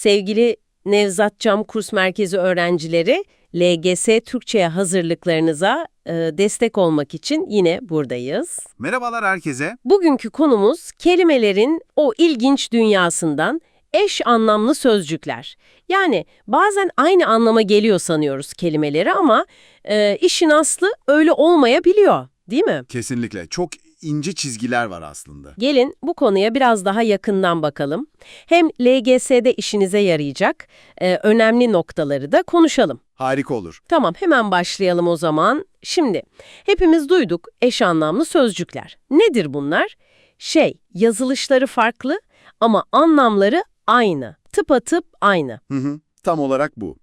Sevgili Nevzat Cam Kurs Merkezi öğrencileri, LGS Türkçe'ye hazırlıklarınıza e, destek olmak için yine buradayız. Merhabalar herkese. Bugünkü konumuz kelimelerin o ilginç dünyasından eş anlamlı sözcükler. Yani bazen aynı anlama geliyor sanıyoruz kelimeleri ama e, işin aslı öyle olmayabiliyor, değil mi? Kesinlikle. Çok ince çizgiler var aslında. Gelin bu konuya biraz daha yakından bakalım. Hem LGS'de işinize yarayacak e, önemli noktaları da konuşalım. Harika olur. Tamam hemen başlayalım o zaman. Şimdi hepimiz duyduk eş anlamlı sözcükler. Nedir bunlar? Şey, yazılışları farklı ama anlamları aynı. Tıpatıp aynı. Hı hı. Tam olarak bu.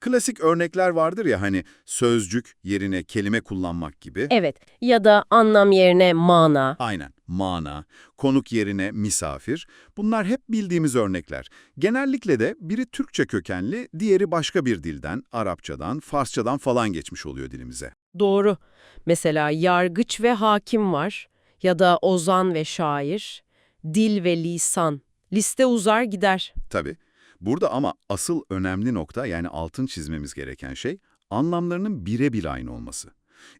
Klasik örnekler vardır ya hani sözcük yerine kelime kullanmak gibi. Evet ya da anlam yerine mana. Aynen. Mana, konuk yerine misafir. Bunlar hep bildiğimiz örnekler. Genellikle de biri Türkçe kökenli, diğeri başka bir dilden, Arapçadan, Farsçadan falan geçmiş oluyor dilimize. Doğru. Mesela yargıç ve hakim var ya da ozan ve şair, dil ve lisan. Liste uzar gider. Tabii. Burada ama asıl önemli nokta yani altın çizmemiz gereken şey anlamlarının birebir aynı olması.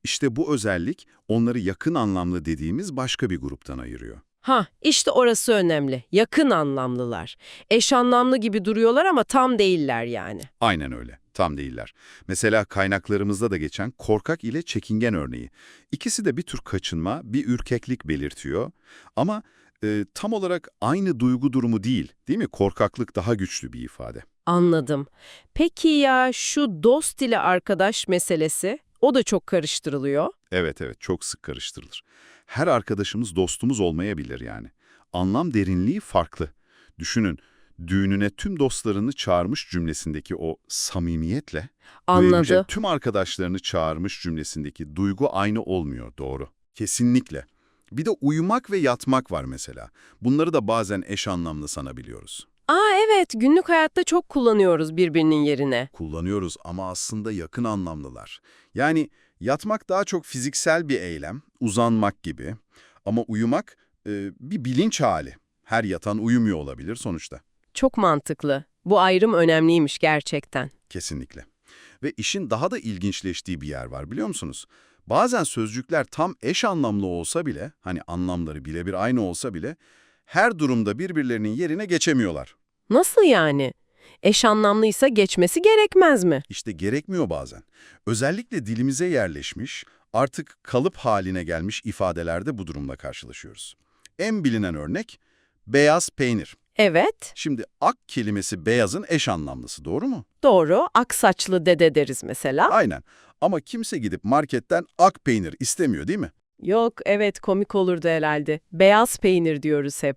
İşte bu özellik onları yakın anlamlı dediğimiz başka bir gruptan ayırıyor. Ha, işte orası önemli. Yakın anlamlılar. Eş anlamlı gibi duruyorlar ama tam değiller yani. Aynen öyle. Tam değiller. Mesela kaynaklarımızda da geçen korkak ile çekingen örneği. İkisi de bir tür kaçınma, bir ürkeklik belirtiyor. Ama e, tam olarak aynı duygu durumu değil, değil mi? Korkaklık daha güçlü bir ifade. Anladım. Peki ya şu dost ile arkadaş meselesi? O da çok karıştırılıyor. Evet evet çok sık karıştırılır. Her arkadaşımız dostumuz olmayabilir yani. Anlam derinliği farklı. Düşünün, düğününe tüm dostlarını çağırmış cümlesindeki o samimiyetle Anladı. tüm arkadaşlarını çağırmış cümlesindeki duygu aynı olmuyor doğru. Kesinlikle. Bir de uyumak ve yatmak var mesela. Bunları da bazen eş anlamlı sanabiliyoruz. Aa evet, günlük hayatta çok kullanıyoruz birbirinin yerine. Kullanıyoruz ama aslında yakın anlamlılar. Yani yatmak daha çok fiziksel bir eylem, uzanmak gibi. Ama uyumak e, bir bilinç hali. Her yatan uyumuyor olabilir sonuçta. Çok mantıklı. Bu ayrım önemliymiş gerçekten. Kesinlikle. Ve işin daha da ilginçleştiği bir yer var biliyor musunuz? Bazen sözcükler tam eş anlamlı olsa bile, hani anlamları birebir aynı olsa bile, her durumda birbirlerinin yerine geçemiyorlar. Nasıl yani? Eş anlamlıysa geçmesi gerekmez mi? İşte gerekmiyor bazen. Özellikle dilimize yerleşmiş, artık kalıp haline gelmiş ifadelerde bu durumla karşılaşıyoruz. En bilinen örnek, beyaz peynir. Evet, Şimdi ak kelimesi beyazın eş anlamlısı, doğru mu? doğru. Aksaçlı dede deriz mesela. Aynen. Ama kimse gidip marketten ak peynir istemiyor değil mi? Yok, evet komik olurdu herhalde. Beyaz peynir diyoruz hep.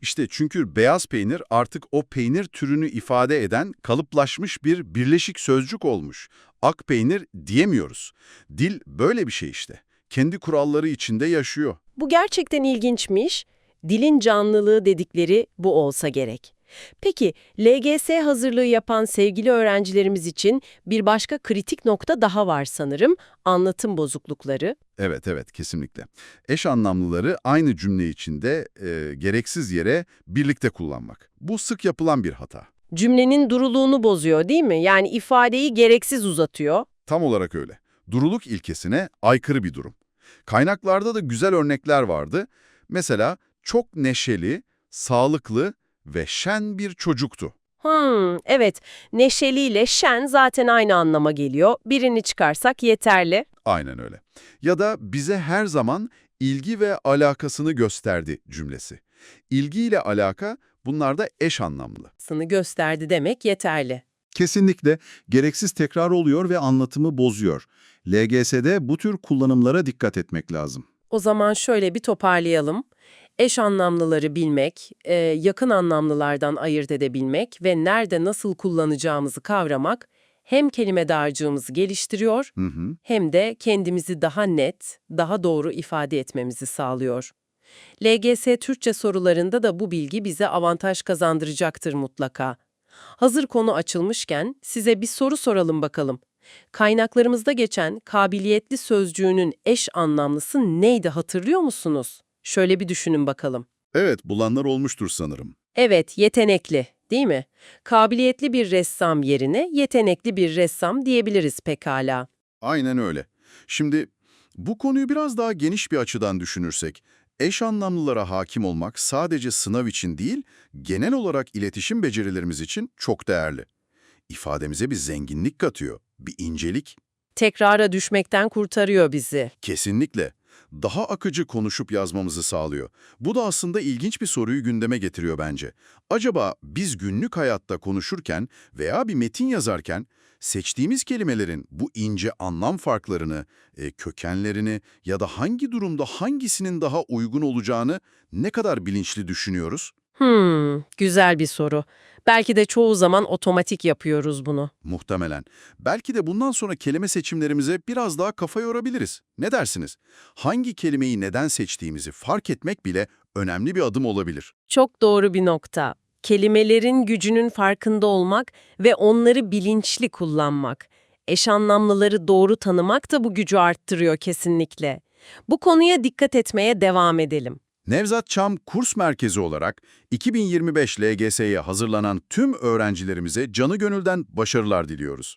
İşte çünkü beyaz peynir artık o peynir türünü ifade eden kalıplaşmış bir birleşik sözcük olmuş. Ak peynir diyemiyoruz. Dil böyle bir şey işte. Kendi kuralları içinde yaşıyor. Bu gerçekten ilginçmiş. Dilin canlılığı dedikleri bu olsa gerek. Peki, LGS hazırlığı yapan sevgili öğrencilerimiz için bir başka kritik nokta daha var sanırım. Anlatım bozuklukları. Evet evet kesinlikle. Eş anlamlıları aynı cümle içinde e, gereksiz yere birlikte kullanmak. Bu sık yapılan bir hata. Cümlenin duruluğunu bozuyor değil mi? Yani ifadeyi gereksiz uzatıyor. Tam olarak öyle. Duruluk ilkesine aykırı bir durum. Kaynaklarda da güzel örnekler vardı. Mesela çok neşeli, sağlıklı ve şen bir çocuktu. Hmm, evet. Neşeliyle şen zaten aynı anlama geliyor. Birini çıkarsak yeterli. Aynen öyle. Ya da bize her zaman ilgi ve alakasını gösterdi cümlesi. İlgi ile alaka bunlar da eş anlamlı. Sını gösterdi demek yeterli. Kesinlikle gereksiz tekrar oluyor ve anlatımı bozuyor. LGS'de bu tür kullanımlara dikkat etmek lazım. O zaman şöyle bir toparlayalım. Eş anlamlıları bilmek, e, yakın anlamlılardan ayırt edebilmek ve nerede nasıl kullanacağımızı kavramak hem kelime dağarcığımızı geliştiriyor Hı hı. hem de kendimizi daha net, daha doğru ifade etmemizi sağlıyor. LGS Türkçe sorularında da bu bilgi bize avantaj kazandıracaktır mutlaka. Hazır konu açılmışken size bir soru soralım bakalım. Kaynaklarımızda geçen kabiliyetli sözcüğünün eş anlamlısı neydi hatırlıyor musunuz? Şöyle bir düşünün bakalım. Evet, bulanlar olmuştur sanırım. Evet, yetenekli. değil mi? Kabiliyetli bir ressam yerine yetenekli bir ressam diyebiliriz pekala. Aynen öyle. Şimdi bu konuyu biraz daha geniş bir açıdan düşünürsek, eş anlamlılara hakim olmak sadece sınav için değil, genel olarak iletişim becerilerimiz için çok değerli. İfademize bir zenginlik katıyor, bir incelik. Tekrara düşmekten kurtarıyor bizi. Kesinlikle. Daha akıcı konuşup yazmamızı sağlıyor. Bu da aslında ilginç bir soruyu gündeme getiriyor bence. Acaba biz günlük hayatta konuşurken veya bir metin yazarken seçtiğimiz kelimelerin bu ince anlam farklarını, e, kökenlerini ya da hangi durumda hangisinin daha uygun olacağını ne kadar bilinçli düşünüyoruz? Hmm, güzel bir soru. Belki de çoğu zaman otomatik yapıyoruz bunu. Muhtemelen. Belki de bundan sonra kelime seçimlerimize biraz daha kafa yorabiliriz. Ne dersiniz? Hangi kelimeyi neden seçtiğimizi fark etmek bile önemli bir adım olabilir. Çok doğru bir nokta. Kelimelerin gücünün farkında olmak ve onları bilinçli kullanmak. Eş anlamlıları doğru tanımak da bu gücü arttırıyor kesinlikle. Bu konuya dikkat etmeye devam edelim. Nevzat Çam Kurs Merkezi olarak 2025 LGS'ye hazırlanan tüm öğrencilerimize canı gönülden başarılar diliyoruz.